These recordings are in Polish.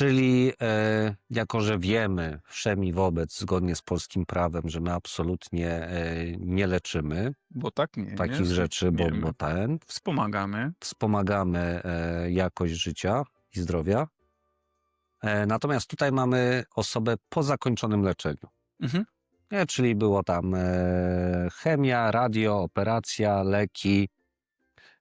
Czyli e, jako, że wiemy wszemi wobec, zgodnie z polskim prawem, że my absolutnie e, nie leczymy Bo tak nie takich jest. rzeczy, bo, wiemy. bo ten, Wspomagamy. wspomagamy e, jakość życia i zdrowia. E, natomiast tutaj mamy osobę po zakończonym leczeniu. Mhm. Nie, czyli było tam e, chemia, radio, operacja, leki.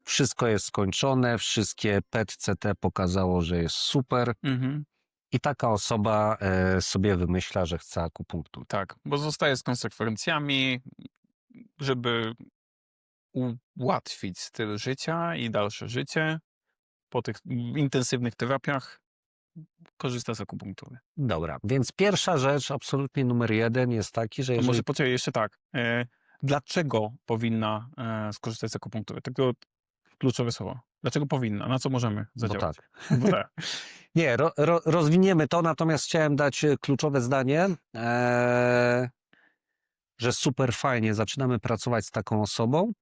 Wszystko jest skończone, wszystkie PET-CT pokazało, że jest super. Mhm. I taka osoba e, sobie wymyśla, że chce akupunktur. Tak, bo zostaje z konsekwencjami, żeby ułatwić styl życia i dalsze życie. Po tych intensywnych terapiach korzysta z akupunktury. Dobra, więc pierwsza rzecz, absolutnie numer jeden jest taki, że To jeżeli... może poczekaj jeszcze tak. E, dlaczego powinna e, skorzystać z akupunktury? Tylko kluczowe słowo. Dlaczego powinna? Na co możemy Bo zadziałać? tak. Bo tak. Nie, ro, ro, rozwiniemy to, natomiast chciałem dać e, kluczowe zdanie, e, że super fajnie zaczynamy pracować z taką osobą,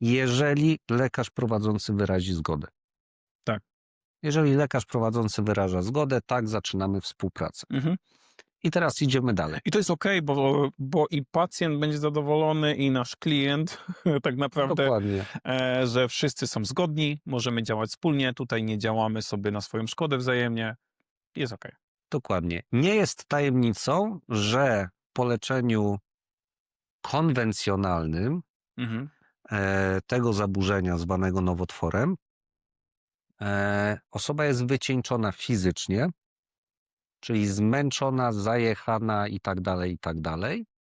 jeżeli lekarz prowadzący wyrazi zgodę. Tak. Jeżeli lekarz prowadzący wyraża zgodę, tak zaczynamy współpracę. Mhm. I teraz idziemy dalej. I to jest okej, bo, bo i pacjent będzie zadowolony, i nasz klient tak naprawdę, Dokładnie. e, że wszyscy są zgodni, możemy działać wspólnie, tutaj nie działamy sobie na swoją szkodę wzajemnie. Jest okej. Dokładnie. Nie jest tajemnicą, że po leczeniu konwencjonalnym Mhm. e, tego zaburzenia zwanego nowotworem, e, osoba jest wycieńczona fizycznie, czyli zmęczona, zajechana i tak dalej, i tak dalej.